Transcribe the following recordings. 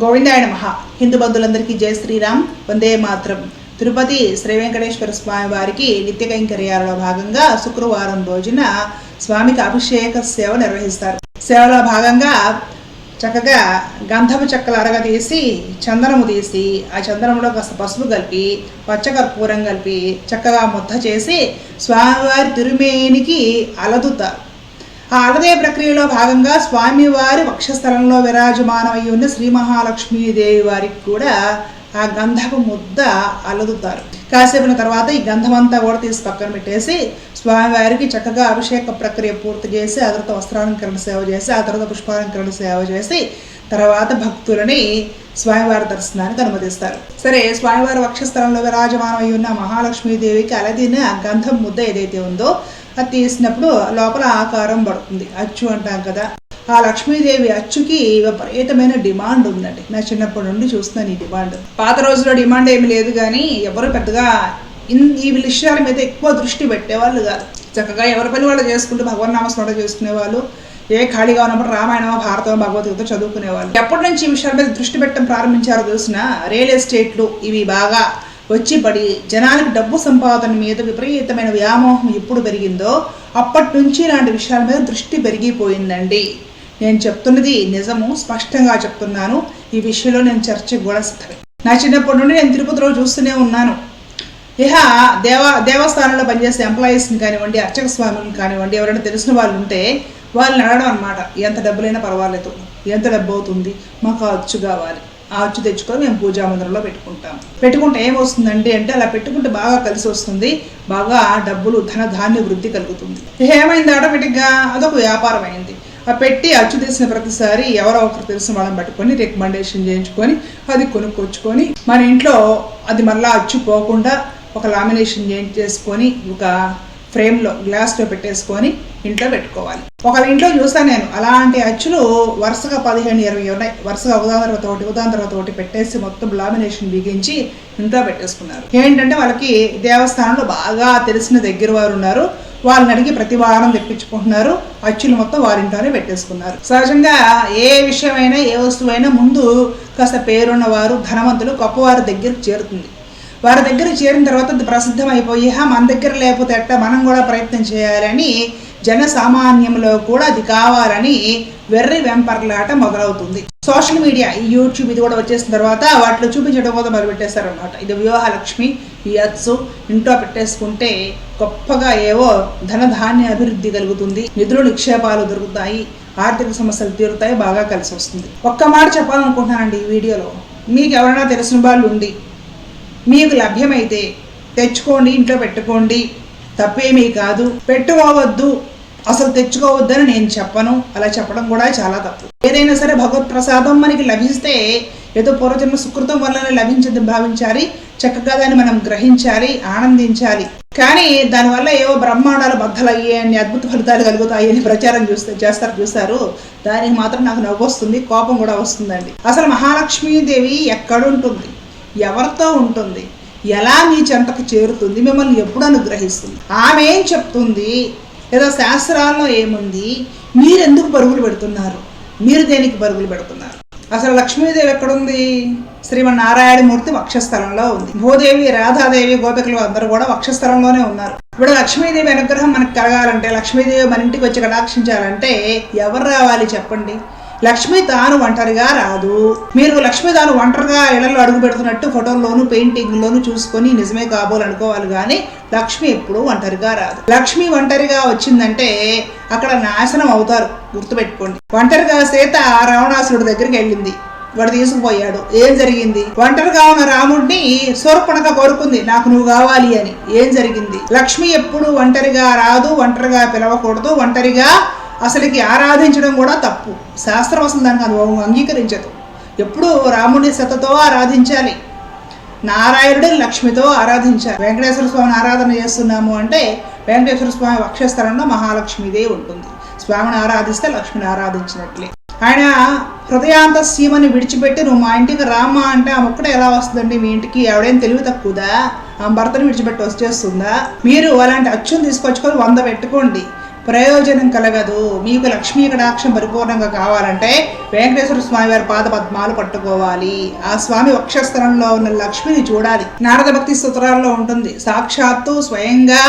గోవిందాయన మహా హిందూ బంధువులందరికీ జయ శ్రీరామ్. వందే మాత్రం. తిరుపతి శ్రీ వెంకటేశ్వర స్వామి వారికి నిత్య కైంకర్యాలలో భాగంగా శుక్రవారం రోజున స్వామికి అభిషేక సేవ నిర్వహిస్తారు. సేవలో భాగంగా చక్కగా గంధపు చెక్కలు అరగ తీసి చందనము తీసి ఆ చందనంలో కాస్త పసుపు కలిపి పచ్చకర్పూరం కలిపి చక్కగా ముద్ద చేసి స్వామివారి తిరుమేనికి అలదుతారు. ఆ అలదే ప్రక్రియలో భాగంగా స్వామివారి వక్షస్థలంలో విరాజమానమై ఉన్న శ్రీ మహాలక్ష్మీదేవి వారికి కూడా ఆ గంధపు ముద్ద అలదుతారు. కాసేపున తర్వాత ఈ గంధమంతా కూడా తీసి పక్కన పెట్టేసి స్వామివారికి చక్కగా అభిషేక ప్రక్రియ పూర్తి చేసి ఆ తర్వాత వస్త్రాలంకరణ సేవ చేసి ఆ తర్వాత పుష్పాలంకరణ సేవ చేసి తర్వాత భక్తులని స్వామివారి దర్శనానికి అనుమతిస్తారు. సరే స్వామివారి వక్షస్థలంలో విరాజమానమై ఉన్న మహాలక్ష్మీదేవికి అలదిన గంధం ముద్ద ఏదైతే ఉందో అది తీసినప్పుడు లోపల ఆకారం పడుతుంది. అచ్చు అంటాం కదా. ఆ లక్ష్మీదేవి అచ్చుకి విపరీతమైన డిమాండ్ ఉందండి. నా చిన్నప్పటి నుండి చూస్తున్నాను ఈ డిమాండ్. పాత రోజుల్లో డిమాండ్ ఏమి లేదు కానీ ఎవరు పెద్దగా ఇన్ ఈ విషయాల మీద ఎక్కువ దృష్టి పెట్టేవాళ్ళు కాదు. చక్కగా ఎవరి పని వాళ్ళు చేసుకుంటూ భగవన్ నామస్మరణ చేసుకునే వాళ్ళు ఏ ఖాళీగా ఉన్నప్పుడు రామాయణమో భారతం భగవద్గీత చదువుకునేవాళ్ళు. ఎప్పటి నుంచి ఈ విషయాల మీద దృష్టి పెట్టడం ప్రారంభించారో తెలిసిన రియల్ ఎస్టేట్లు ఇవి బాగా వచ్చి పడి జనాలకు డబ్బు సంపాదన మీద విపరీతమైన వ్యామోహం ఎప్పుడు పెరిగిందో అప్పటి నుంచి ఇలాంటి విషయాల మీద దృష్టి పెరిగిపోయిందండి. నేను చెప్తున్నది నిజము స్పష్టంగా చెప్తున్నాను. ఈ విషయంలో నేను చర్చకు కూడా సిద్ధమే. నా చిన్నప్పటి నుండి నేను తిరుపతిలో చూస్తూనే ఉన్నాను. ఇహ దేవ దేవస్థానంలో పనిచేసే ఎంప్లాయీస్ని కానివ్వండి అర్చక స్వామిని కానివ్వండి ఎవరైనా తెలిసిన వాళ్ళు ఉంటే వాళ్ళని అడగడం అనమాట ఎంత డబ్బులైనా పర్వాలేదు. ఎంత డబ్బు అవుతుంది? మాకు అచ్చు కావాలి. ఆ అచ్చు తెచ్చుకొని మేము పూజా మందిరంలో పెట్టుకుంటాం. పెట్టుకుంటే ఏమొస్తుందండి అంటే అలా పెట్టుకుంటే బాగా కలిసి వస్తుంది బాగా డబ్బులు ధన ధాన్య వృద్ధి కలుగుతుంది. ఏమైంది ఆటోమేటిక్గా? అదొక వ్యాపారం అయింది ఆ పెట్టి అచ్చు తీసిన ప్రతిసారి ఎవరో ఒకరు తెలిసిన వాళ్ళని పట్టుకొని రికమెండేషన్ చేయించుకొని అది కొనుక్కొచ్చుకొని మన ఇంట్లో అది మళ్ళీ అచ్చు పోకుండా ఒక లామినేషన్ చేసుకొని ఒక ఫ్రేమ్లో గ్లాస్లో పెట్టేసుకొని ఇంట్లో పెట్టుకోవాలి. ఒకవేళ ఇంట్లో చూస్తాను నేను అలాంటి అచ్చులు వరుసగా పదిహేను ఇరవై ఉన్నాయి. వరుసగా ఉదాహరణ తర్వాత ఒకటి ఉదాహరణ తర్వాత ఒకటి పెట్టేసి మొత్తం లామినేషన్ బిగించి ఇంట్లో పెట్టేసుకున్నారు. ఏంటంటే వాళ్ళకి దేవస్థానంలో బాగా తెలిసిన దగ్గర వారు ఉన్నారు. వాళ్ళని అడిగి ప్రతి వారం తెప్పించుకుంటున్నారు. అచ్చులు మొత్తం వారింట్లోనే పెట్టేసుకున్నారు. సహజంగా ఏ విషయమైనా ఏ వస్తువైనా ముందు కాస్త పేరున్నవారు ధనవంతులు గొప్పవారి దగ్గరకు చేరుతుంది. వారి దగ్గర చేరిన తర్వాత అది ప్రసిద్ధం అయిపోయి మన దగ్గర లేకపోతే ఎట్ట? మనం కూడా ప్రయత్నం చేయాలని జన సామాన్యంలో కూడా అది కావాలని వెర్రి వెంపర్లాట మొదలవుతుంది. సోషల్ మీడియా ఈ యూట్యూబ్ ఇది కూడా వచ్చేసిన తర్వాత వాటిలో చూపించడం కూడా మొదలు పెట్టేస్తారనమాట ఇది వివాహలక్ష్మి ఈ ఇంట్లో పెట్టేసుకుంటే గొప్పగా ఏవో ధనధాన్య అభివృద్ధి కలుగుతుంది నిధులు నిక్షేపాలు దొరుకుతాయి ఆర్థిక సమస్యలు తీరుతాయి బాగా కలిసి వస్తుంది. ఒక్క మాట చెప్పాలనుకుంటున్నానండి ఈ వీడియోలో. మీకు ఎవరైనా తెలిసిన వాళ్ళు ఉండి మీకు లభ్యమైతే తెచ్చుకోండి ఇంట్లో పెట్టుకోండి. తప్పేమీ కాదు. పెట్టుకోవద్దు. అసలు తెచ్చుకోవద్దని నేను చెప్పను. అలా చెప్పడం కూడా చాలా తప్పు. ఏదైనా సరే భగవత్ ప్రసాదం మనకి లభిస్తే ఏదో పూర్వజన్మ సుకృతం వల్లనే లభించింది భావించాలి. చక్కగా దాన్ని మనం గ్రహించాలి ఆనందించాలి. కానీ దానివల్ల ఏవో బ్రహ్మాండాలు బద్దలయ్యాయని అద్భుత ఫలితాలు కలుగుతాయి అని ప్రచారం చూస్తే చేస్తారు చూస్తారు దానికి మాత్రం నాకు నవ్వు వస్తుంది కోపం కూడా వస్తుందండి. అసలు మహాలక్ష్మీదేవి ఎక్కడుంటుంది? ఎవరితో ఉంటుంది? ఎలా మీ చెంతకు చేరుతుంది? మిమ్మల్ని ఎప్పుడు అనుగ్రహిస్తుంది? ఆమె ఏం చెప్తుంది? లేదా శాస్త్రాల్లో ఏముంది? మీరు ఎందుకు పరుగులు పెడుతున్నారు? మీరు దేనికి పరుగులు పెడుతున్నారు? అసలు లక్ష్మీదేవి ఎక్కడుంది? శ్రీమన్నారాయణమూర్తి వక్షస్థలంలో ఉంది. భూదేవి రాధాదేవి గోపికలు అందరూ కూడా వక్షస్థలంలోనే ఉన్నారు. ఇప్పుడు లక్ష్మీదేవి అనుగ్రహం మనకు కలగాలంటే లక్ష్మీదేవి మన ఇంటికి వచ్చి కటాక్షించాలంటే ఎవరు రావాలి చెప్పండి? లక్ష్మి తాను ఒంటరిగా రాదు. మీరు లక్ష్మి తాను ఒంటరిగా ఇళ్ళలో అడుగు పెడుతున్నట్టు ఫోటోల్లోను పెయింటింగ్లోను చూసుకొని నిజమే కాబోలు అనుకోవాలి కానీ లక్ష్మి ఎప్పుడూ ఒంటరిగా రాదు. లక్ష్మి ఒంటరిగా వచ్చిందంటే అక్కడ నాశనం అవుతారు. గుర్తుపెట్టుకోండి. ఒంటరిగా సీత రావణాసురుడి దగ్గరికి వెళ్ళింది. వాడు తీసుకుపోయాడు. ఏం జరిగింది? ఒంటరిగా ఉన్న రాముడిని సూర్పణక కోరుకుంది. నాకు నువ్వు కావాలి అని. ఏం జరిగింది? లక్ష్మి ఎప్పుడు ఒంటరిగా రాదు ఒంటరిగా పిలవకూడదు ఒంటరిగా అసలుకి ఆరాధించడం కూడా తప్పు. శాస్త్రం అసలు దానికి అది అంగీకరించదు. ఎప్పుడు రాముడి శతతో ఆరాధించాలి. నారాయణుడు లక్ష్మితో ఆరాధించాలి. వెంకటేశ్వర స్వామిని ఆరాధన చేస్తున్నాము అంటే వెంకటేశ్వర స్వామి వక్షస్థలంలో మహాలక్ష్మిదే ఉంటుంది. స్వామిని ఆరాధిస్తే లక్ష్మిని ఆరాధించినట్లే. ఆయన హృదయాంత సీమని విడిచిపెట్టి నువ్వు మా ఇంటికి రామ్మా అంటే ఆమె ఒక్కడే ఎలా వస్తుందండి మీ ఇంటికి? ఎవడేం తెలివి తక్కువదా? ఆమె భర్తను విడిచిపెట్టి వచ్చేస్తుందా? మీరు అలాంటి అచ్చును తీసుకొచ్చుకొని వంద పెట్టుకోండి. ప్రయోజనం కలగదు. మీకు లక్ష్మీ కటాక్షం పరిపూర్ణంగా కావాలంటే వెంకటేశ్వర స్వామి వారి పాద పద్మాలు పట్టుకోవాలి. ఆ స్వామి వక్షస్థలంలో ఉన్న లక్ష్మిని చూడాలి. నారద భక్తి స్తోత్రాల్లో ఉంటుంది. సాక్షాత్తు స్వయంగా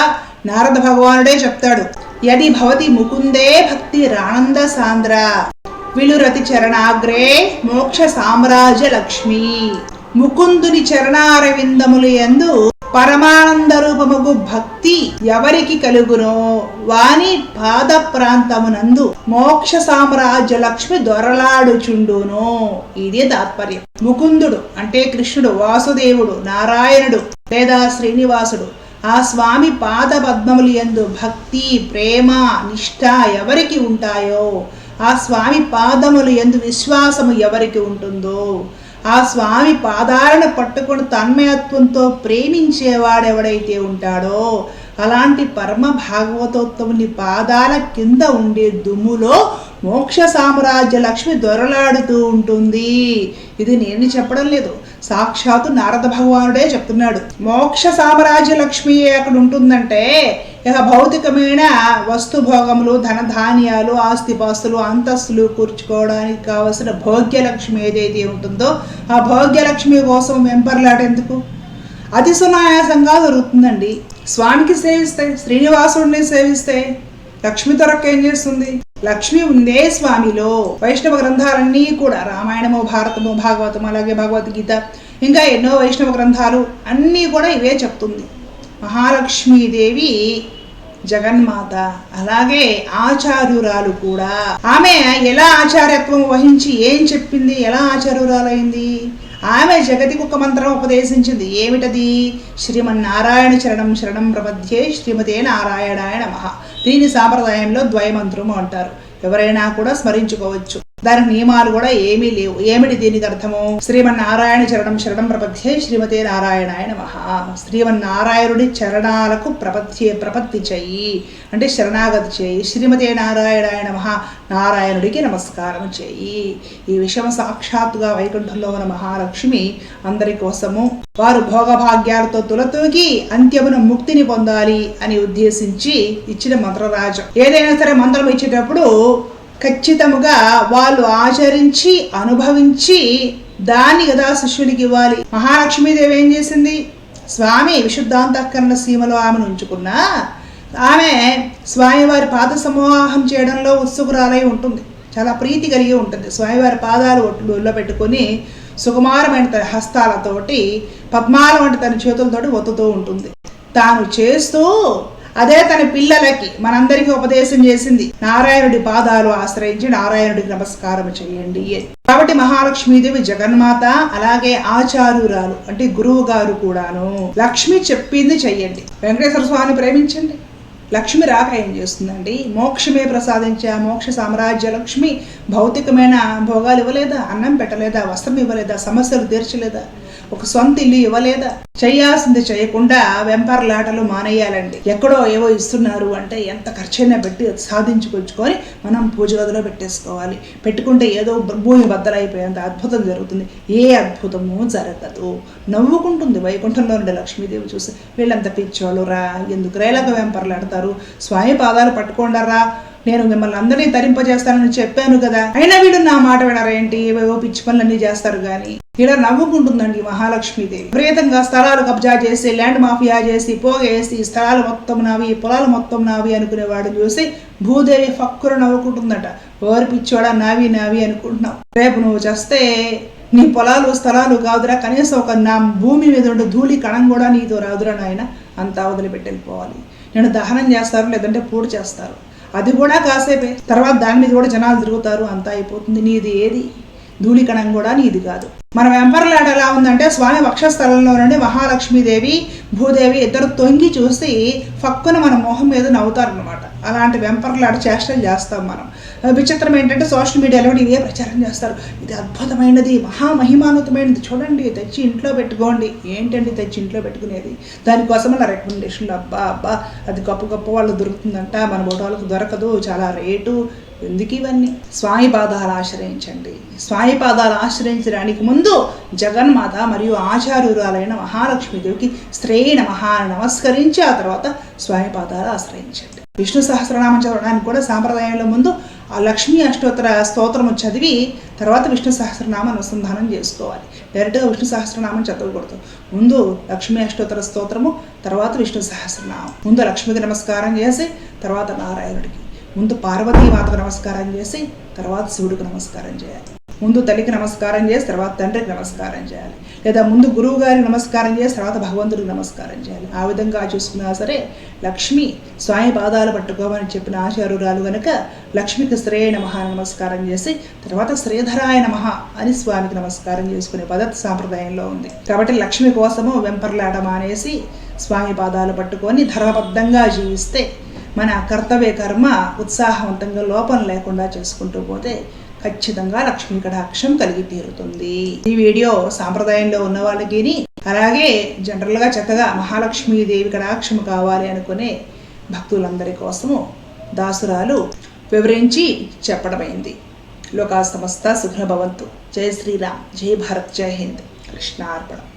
నారద భగవానుడే చెప్తాడు. యది భవతి ముకుందే భక్తి రానంద సాంద్ర. విలురతి చరణాగ్రే మోక్ష సామ్రాజ్య లక్ష్మి. ముకుందుని చరణారవిందములు ఎందు పరమానంద రూపముగు భక్తి ఎవరికి కలుగునో వాని పాద ప్రాంతమునందు మోక్ష సామ్రాజ్య లక్ష్మి దొరలాడుచుండును. ఇదే తాత్పర్యం. ముకుందుడు అంటే కృష్ణుడు వాసుదేవుడు నారాయణుడు లేదా శ్రీనివాసుడు. ఆ స్వామి పాద పద్మములు ఎందు భక్తి ప్రేమ నిష్ఠ ఎవరికి ఉంటాయో ఆ స్వామి పాదములు ఎందు విశ్వాసము ఎవరికి ఉంటుందో ఆ స్వామి పాదాలను పట్టుకొని తన్మయత్వంతో ప్రేమించేవాడెవడైతే ఉంటాడో అలాంటి పరమ భాగవతోత్తముని పాదాల కింద ఉండే దుమ్ములో మోక్ష సామ్రాజ్య లక్ష్మి దొరలాడుతూ ఉంటుంది. ఇది నేను చెప్పడం లేదు. సాక్షాత్తు నారద భగవానుడే చెప్తున్నాడు. మోక్ష సామ్రాజ్య లక్ష్మి అక్కడ ఉంటుందంటే ఇక భౌతికమైన వస్తు భోగములు ధనధాన్యాలు ఆస్తిపాస్తులు అంతస్తులు కూర్చుకోవడానికి కావలసిన భోగ్యలక్ష్మి ఏదైతే ఉంటుందో ఆ భోగ్యలక్ష్మి కోసం వెంపర్లాడేందుకు అతి సునాయాసంగా దొరుకుతుందండి. స్వామికి సేవిస్తే శ్రీనివాసుడిని సేవిస్తే లక్ష్మి తొరక్క ఏం చేస్తుంది? లక్ష్మి ఉందే స్వామిలో. వైష్ణవ గ్రంథాలన్నీ కూడా రామాయణము భారతము భాగవతం అలాగే భగవద్గీత ఇంకా ఎన్నో వైష్ణవ గ్రంథాలు అన్నీ కూడా ఇవే చెప్తుంది. మహాలక్ష్మీదేవి జగన్మాత. అలాగే ఆచార్యురాలు కూడా. ఆమె ఎలా ఆచార్యత్వం వహించి ఏం చెప్పింది ఎలా ఆచార్యురాలైంది? ఆమె జగతికి ఒక మంత్రం ఉపదేశించింది. ఏమిటది? శ్రీమన్నారాయణ చరణం శరణం ప్రపద్యే శ్రీమతే నారాయణాయ నమ. దీని సాంప్రదాయంలో ద్వయమంత్రము అంటారు. ఎవరైనా కూడా స్మరించుకోవచ్చు. దానికి నియమాలు కూడా ఏమీ లేవు. ఏమిటి దీనికి అర్థము? శ్రీమన్నారాయణ చరణం శరణం ప్రపత్యే శ్రీమతే నారాయణాయ నమ. శ్రీమన్నారాయణుడి చరణాలకు ప్రపత్యే ప్రపత్తి చెయ్యి అంటే శరణాగతి చేయి. శ్రీమతే నారాయణాయ నమ. నారాయణుడికి నమస్కారం చేయి. ఈ విషయం సాక్షాత్తుగా వైకుంఠంలో ఉన్న మహాలక్ష్మి అందరి కోసము వారు భోగభాగ్యాలతో తులతూగి అంత్యమున ముక్తిని పొందాలి అని ఉద్దేశించి ఇచ్చిన మంత్రరాజం. ఏదైనా సరే మంత్రం ఇచ్చేటప్పుడు ఖచ్చితముగా వాళ్ళు ఆచరించి అనుభవించి దాన్ని కదా శిష్యుడికి ఇవ్వాలి. మహాలక్ష్మీదేవి ఏం చేసింది? స్వామి విశుద్ధాంతఃకరణ సీమలో ఆమెను ఉంచుకున్నా. ఆమె స్వామివారి పాద సమూహం చేయడంలో ఉత్సుకురాలై ఉంటుంది. చాలా ప్రీతి కలిగి ఉంటుంది. స్వామివారి పాదాలు ఒట్లో పెట్టుకొని సుకుమారమైన తన హస్తాలతోటి పద్మాల వంటి తన చేతులతోటి ఒత్తుతూ ఉంటుంది. తాను చేస్తూ అదే తన పిల్లలకి మనందరికీ ఉపదేశం చేసింది. నారాయణుడి పాదాలు ఆశ్రయించి నారాయణుడికి నమస్కారం చేయండి. కాబట్టి మహాలక్ష్మీదేవి జగన్మాత అలాగే ఆచార్యురాలు అంటే గురువు గారు కూడాను లక్ష్మి చెప్పింది చెయ్యండి. వెంకటేశ్వర స్వామిని ప్రేమించండి. లక్ష్మి రాక ఏం చేస్తుందండి? మోక్షమే ప్రసాదించే ఆ మోక్ష సామ్రాజ్య లక్ష్మి భౌతికమైన భోగాలు ఇవ్వలేదా? అన్నం పెట్టలేదా? వస్త్రం ఇవ్వలేదా? సమస్యలు తీర్చలేదా? ఒక సొంత ఇల్లు ఇవ్వలేదా? చేయాల్సింది చేయకుండా వెంపర్లాటలు మానేయాలండి. ఎక్కడో ఏవో ఇస్తున్నారు అంటే ఎంత ఖర్చైనా పెట్టి సాధించుకొచ్చుకొని మనం పూజ గదిలో పెట్టేసుకోవాలి. పెట్టుకుంటే ఏదో భూమి బద్దలైపోయేంత అద్భుతం జరుగుతుంది. ఏ అద్భుతము జరగదు. నవ్వుకుంటుంది వైకుంఠంలో ఉండే లక్ష్మీదేవి చూసి. వీళ్ళంత పిచ్చోళ్ళు రా ఎందుకు రేలక వెంపర్లాడతారు స్వామి పాదాలు పట్టుకోండరా నేను మిమ్మల్ని అందరినీ తరింపజేస్తానని చెప్పాను కదా. అయినా వీళ్ళు నా మాట వినరేంటి? ఏవేవో పిచ్చి పనులన్నీ చేస్తారు కానీ ఇలా నవ్వుకుంటుందండి మహాలక్ష్మీదేవి. విపరీతంగా స్థలాలు కబ్జా చేసి ల్యాండ్ మాఫియా చేసి పోగేసి స్థలాలు మొత్తం నావి పొలాలు మొత్తం నావి అనుకునేవాడు చూసి భూదేవి ఫక్కుర నవ్వుకుంటుందట. ఓర్పిచ్చోడా నావి నావి అనుకుంటున్నావు. రేపు నువ్వు చేస్తే నీ పొలాలు స్థలాలు కాదురా కనీసం ఒక నా భూమి మీద ఉండే ధూళి కణం కూడా నీతో రాదురా నాయన అంతా వదిలిపెట్టి వెళ్ళిపోవాలి. నేను దహనం చేస్తారు లేదంటే పూడి చేస్తారు. అది కూడా కాసేపే. తర్వాత దాని మీద కూడా జనాలు తిరుగుతారు అంతా అయిపోతుంది. నీది ఏది? ధూళికణం కూడా నీది కాదు. మన వెంపర్లాడ ఎలా ఉందంటే స్వామి వక్షస్థలంలో నుండి మహాలక్ష్మీదేవి భూదేవి ఇద్దరు తొంగి చూసి ఫక్కున మన మొహం మీద నవ్వుతారనమాట అలాంటి వెంపర్లాడ చేష్టలు చేస్తాం మనం. విచిత్రం ఏంటంటే సోషల్ మీడియాలో కూడా ఇవే ప్రచారం చేస్తారు. ఇది అద్భుతమైనది మహామహిమానుతమైనది. చూడండి తెచ్చి ఇంట్లో పెట్టుకోండి. ఏంటండి తెచ్చి ఇంట్లో పెట్టుకునేది? దానికోసం అలా రికమెండేషన్లు అబ్బా అబ్బా అది గొప్ప గొప్ప వాళ్ళు దొరుకుతుందంట. మన బోటోళ్ళకి దొరకదు చాలా రేటు. ఎందుకు ఇవన్నీ? స్వామి పాదాలు ఆశ్రయించండి. స్వామి పాదాలు ఆశ్రయించడానికి ముందు జగన్మాత మరియు ఆచార్యురాలైన మహాలక్ష్మీదేవికి శ్రేయ నమః నమస్కరించి ఆ తర్వాత స్వామి పాదాలు ఆశ్రయించండి. విష్ణు సహస్రనామం చదవడానికి కూడా సాంప్రదాయంలో ముందు ఆ లక్ష్మీ అష్టోత్తర స్తోత్రము చదివి తర్వాత విష్ణు సహస్రనామ అనుసంధానం చేసుకోవాలి. డైరెక్ట్గా విష్ణు సహస్రనామం చదవకూడదు. ముందు లక్ష్మీ అష్టోత్తర స్తోత్రము తర్వాత విష్ణు సహస్రనామం. ముందు లక్ష్మికి నమస్కారం చేసి తర్వాత నారాయణుడికి. ముందు పార్వతీ మాతకు నమస్కారం చేసి తర్వాత శివుడికి నమస్కారం చేయాలి. ముందు తల్లికి నమస్కారం చేసి తర్వాత తండ్రికి నమస్కారం చేయాలి. లేదా ముందు గురువు గారికి నమస్కారం చేసి తర్వాత భగవంతుడికి నమస్కారం చేయాలి. ఆ విధంగా చూసుకున్నా సరే లక్ష్మి స్వామి పాదాలు పట్టుకోమని చెప్పిన ఆచార్యురాలు గనుక లక్ష్మికి శ్రేయ నమ నమస్కారం చేసి తర్వాత శ్రీధరాయ నమ అని స్వామికి నమస్కారం చేసుకునే పద్ధతి సాంప్రదాయంలో ఉంది. కాబట్టి లక్ష్మి కోసము వెంపర్లాట మానేసి స్వామి పాదాలు పట్టుకొని ధర్మబద్ధంగా జీవిస్తే మన కర్తవ్య కర్మ ఉత్సాహవంతంగా లోపం లేకుండా చేసుకుంటూ పోతే ఖచ్చితంగా లక్ష్మీ కటాక్షం కలిగి తీరుతుంది. ఈ వీడియో సాంప్రదాయంలో ఉన్న వాళ్ళకి అలాగే జనరల్గా చక్కగా మహాలక్ష్మీదేవి కటాక్షం కావాలి అనుకునే భక్తులందరి కోసము దాసురాలు వివరించి చెప్పడమైంది. లోకా సమస్త సుఖభవంతు జయ శ్రీరామ్. జై భారత్. జై హింద్. కృష్ణార్పణం.